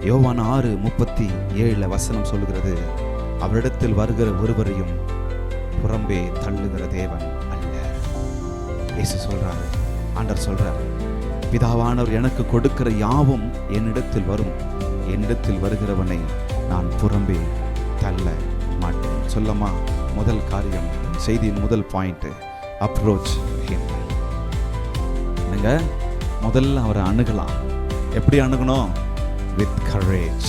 யோவான் ஆறு முப்பத்தி ஏழுல வசனம் சொல்லுகிறது அவரிடத்தில் வருகிற ஒருவரையும் புறம்பே தள்ளுகிற தேவன் அல்ல. இயேசு சொல்கிறார் ஆண்டர் சொல்கிறார் பிதாவானவர் எனக்கு கொடுக்கிற யாவும் என்னிடத்தில் வரும். என்னிடத்தில் வருகிறவனை நான் புறம்பே தள்ள மாட்டேன். சொல்லமா? முதல் காரியம் செய்தியின் முதல் பாயிண்ட் அப்ரோச் என்னங்க? முதல்ல அவரை அணுகலாம். எப்படி அணுகணும்? வித் கரேஜ்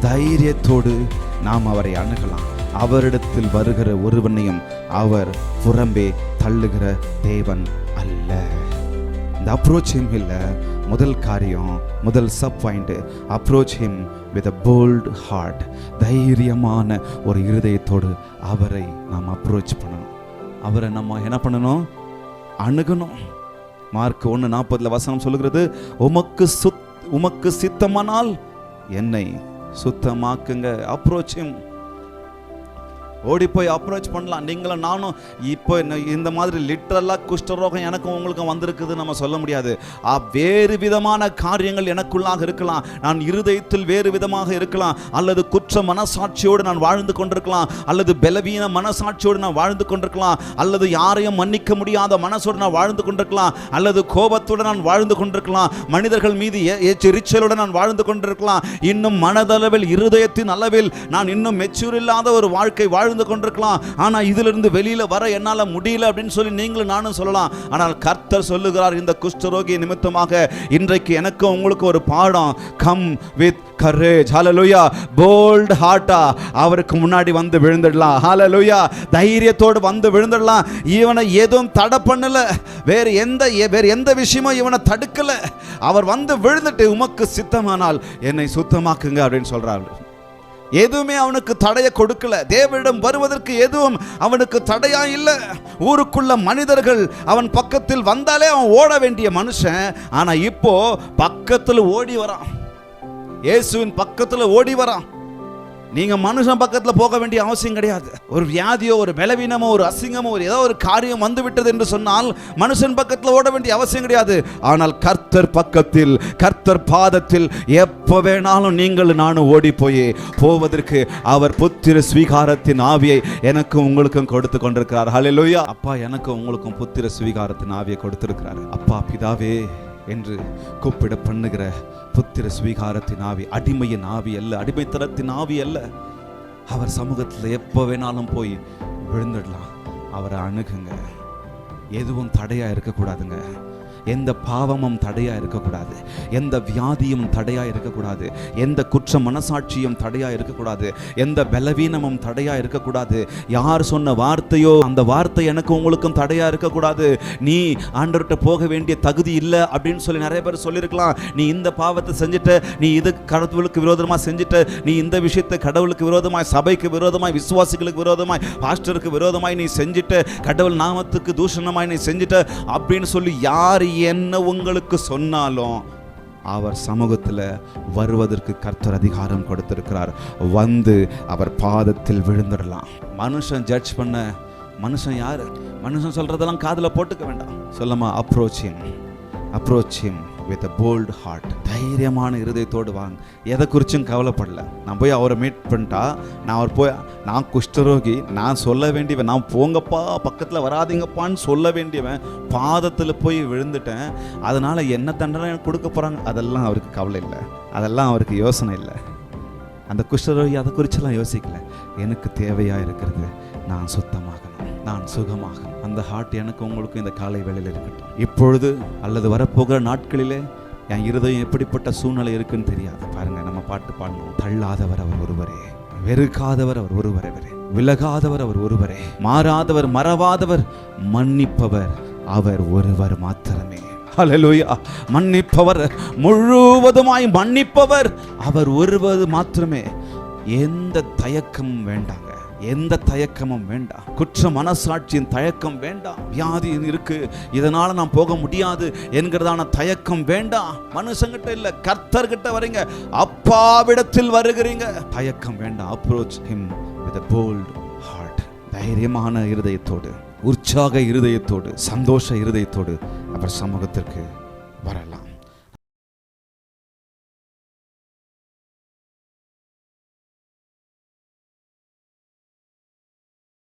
தைரியத்தோடு நாம் அவரை அணுகலாம். அவரிடத்தில் வருகிற ஒருவனையும் அவர் புறம்பே தள்ளுகிற தேவன் அல்ல. இந்த அப்ரோச் ஹிம் இல்லை முதல் காரியம் முதல் sub point approach him with a bold heart தைரியமான ஒரு இருதயத்தோடு அவரை நாம் அப்ரோச் பண்ணணும். அவரை நம்ம என்ன பண்ணணும்? அணுகணும். மார்க் ஒன்று நாற்பதுல வசனம் சொல்லுகிறது உமக்கு சுத்த உமக்கு சித்தமானால் என்னை சுத்தமாக்குங்க. அப்ரோச்சிங் ஓடி போய் அப்ரோச் பண்ணலாம். நீங்களும் நானும் இப்போ இந்த மாதிரி லிட்டரலாக குஷ்டரோகம் எனக்கும் உங்களுக்கும் வந்திருக்குது நம்ம சொல்ல முடியாது. வேறு விதமான காரியங்கள் எனக்குள்ளாக இருக்கலாம். நான் இருதயத்தில் வேறு விதமாக இருக்கலாம். அல்லது குற்ற மனசாட்சியோடு நான் வாழ்ந்து கொண்டிருக்கலாம். அல்லது பலவீன மனசாட்சியோடு நான் வாழ்ந்து கொண்டிருக்கலாம். அல்லது யாரையும் மன்னிக்க முடியாத மனசோடு நான் வாழ்ந்து கொண்டிருக்கலாம். அல்லது கோபத்துடன் நான் வாழ்ந்து கொண்டிருக்கலாம். மனிதர்கள் மீது எச்சரிச்சலுடன் நான் வாழ்ந்து கொண்டிருக்கலாம். இன்னும் மனதளவில் இருதயத்தின் அளவில் நான் இன்னும் மெச்சூர் இல்லாத ஒரு வாழ்க்கை வாழ்ந்து கொண்டிருக்கலாம். ஆனால் இதிலிருந்து வெளியில வர என்னால் முடியல அப்படின்னு சொல்லி நீங்களும் நானும் சொல்லலாம். ஆனால் கர்த்தர் சொல்லுகிறார் இந்த குஷ்டரோகி நிமித்தமாக இன்றைக்கு எனக்கு உங்களுக்கு ஒரு பாடம். Come with courage hallelujah bold ஹார்ட்டா அவருக்கு முன்னாடி வந்து விழுந்துடலாம். ஹலலுயா தைரியத்தோடு வந்து விழுந்துடலாம். இவனை எதுவும் தடை பண்ணல. வேற எந்த வேற எந்த விஷயமும் இவனை தடுக்கல. அவர் வந்து விழுந்துட்டு உமக்கு சித்தமானால் என்னை சுத்தமாக்குங்க அப்படின்னு சொல்றாரு. எதுவுமே அவனுக்கு தடைய கொடுக்கல. தேவனிடம் வருவதற்கு எதுவும் அவனுக்கு தடையா இல்லை. ஊருக்குள்ள மனிதர்கள் அவன் பக்கத்தில் வந்தாலே அவன் ஓட வேண்டிய மனுஷன். ஆனா இப்போ பக்கத்தில் ஓடி வரான். இயேசுவின் பக்கத்தில் ஓடி வரான். நீங்கள் மனுஷன் பக்கத்தில் போக வேண்டிய அவசியம் கிடையாது. ஒரு வியாதியோ ஒரு பலவீனமோ ஒரு அசிங்கமோ ஒரு ஏதோ ஒரு காரியம் வந்து விட்டது என்று சொன்னால் மனுஷன் பக்கத்தில் ஓட வேண்டிய அவசியம் கிடையாது. ஆனால் கர்த்தர் பக்கத்தில் கர்த்தர் பாதத்தில் எப்போ வேணாலும் நீங்கள் நானும் ஓடி போய் போவதற்கு அவர் புத்திர ஸ்வீகாரத்தின் ஆவியை எனக்கும் உங்களுக்கும் கொடுத்து கொண்டிருக்கிறார். ஹalleluya அப்பா எனக்கும் உங்களுக்கும் புத்திர ஸ்வீகாரத்தின் ஆவியை கொடுத்திருக்கிறார். அப்பா பிதாவே என்று கூப்பிட பண்ணுகிற புத்திர ஸ்வீகாரத்தின் ஆவி அடிமையின் ஆவி அல்ல அடிமைத்தனத்தின் ஆவி அல்ல. அவர் சமூகத்தில் எப்போ வேணாலும் போய் விழுந்துடலாம். அவரை அணுகுங்க. எதுவும் தடையாக இருக்கக்கூடாதுங்க. எந்த பாவமும் தடையாக இருக்கக்கூடாது. எந்த வியாதியும் தடையாக இருக்கக்கூடாது. எந்த குற்ற மனசாட்சியும் தடையாக இருக்கக்கூடாது. எந்த பலவீனமும் தடையாக இருக்கக்கூடாது. யார் சொன்ன வார்த்தையோ அந்த வார்த்தை எனக்கு உங்களுக்கும் தடையாக இருக்கக்கூடாது. நீ ஆண்டவர்கிட்ட போக வேண்டிய தகுதி இல்லை அப்படின்னு சொல்லி நிறைய பேர் சொல்லியிருக்கலாம். நீ இந்த பாவத்தை செஞ்சுட்ட நீ இது கடவுளுக்கு விரோதமாக செஞ்சுட்ட நீ இந்த விஷயத்தை கடவுளுக்கு விரோதமாய் சபைக்கு விரோதமாய் விசுவாசிகளுக்கு விரோதமாய் பாஸ்டருக்கு விரோதமாய் நீ செஞ்சுட்ட கடவுள் நாமத்துக்கு தூஷணமாய் நீ செஞ்சுட்ட அப்படின்னு சொல்லி யார் என்ன உங்களுக்கு சொன்னாலும் அவர் சமூகத்தில் வருவதற்கு கர்த்தர் அதிகாரம் கொடுத்திருக்கிறார். வந்து அவர் பாதத்தில் விழுந்துடலாம். மனுஷன் ஜட்ஜ் பண்ண மனுஷன் யார்? மனுஷன் சொல்கிறதெல்லாம் காதில் போட்டுக்க வேண்டாம். சொல்லமா approaching approaching with a bold heart தைரியமான இருதயத்தோடு வாங்க. எதை குறிச்சும் கவலைப்படல. நான் போய் அவரை மீட் பண்ணிட்டா நான் அவர் போய் நான் குஷ்டரோகி நான் சொல்ல வேண்டியவன் நான் போங்கப்பா பக்கத்தில் வராதீங்கப்பான்னு சொல்ல வேண்டியவன் பாதத்தில் போய் விழுந்துட்டேன். அதனால் என்ன தண்டனை எனக்கு கொடுக்க போகிறாங்க அதெல்லாம் அவருக்கு கவலை இல்லை. அதெல்லாம் அவருக்கு யோசனை இல்லை. அந்த குஷ்டரோகி அதை குறிச்செல்லாம் யோசிக்கல. எனக்கு தேவையாக இருக்கிறது? நான் சுத்தமாக நான் சுகமாக அந்த ஹார்ட் எனக்கு உங்களுக்கு இந்த காலை வேளையில் இருக்கட்டும். இப்பொழுது அல்லது வரப்போகிற நாட்களிலே என் இருதயம் எப்படிப்பட்ட சூழ்நிலை இருக்குன்னு தெரியாது. பாருங்க நம்ம பாட்டு பாடணும். தள்ளாதவர் அவர் ஒருவரே. வெறுக்காதவர் அவர் ஒருவரே விலகாதவர் அவர் ஒருவரே. மாறாதவர் மறவாதவர் மன்னிப்பவர் அவர் ஒருவர் மாத்திரமே. ஹalleluya மன்னிப்பவர் முழுவதுமாய் மன்னிப்பவர் அவர் ஒருவர் மாத்திரமே. எந்த தயக்கமும் வேண்டாங்க. எந்த தயக்கமும் வேண்டாம் குற்ற மனசாட்சியின் தயக்கம் வேண்டாம் வியாதி இருக்கு. இதனால நான் போக முடியாது என்கிறதான தயக்கம் வேண்டாம் மனுஷங்கிட்ட இல்ல கர்த்தர்கிட்ட வரீங்க. அப்பாவிடத்தில் வருகிறீங்க. தயக்கம் வேண்டாம் approach him with bold heart தைரியமான இருதயத்தோடு உற்சாக இருதயத்தோடு சந்தோஷ இருதயத்தோடு அவர் சமூகத்திற்கு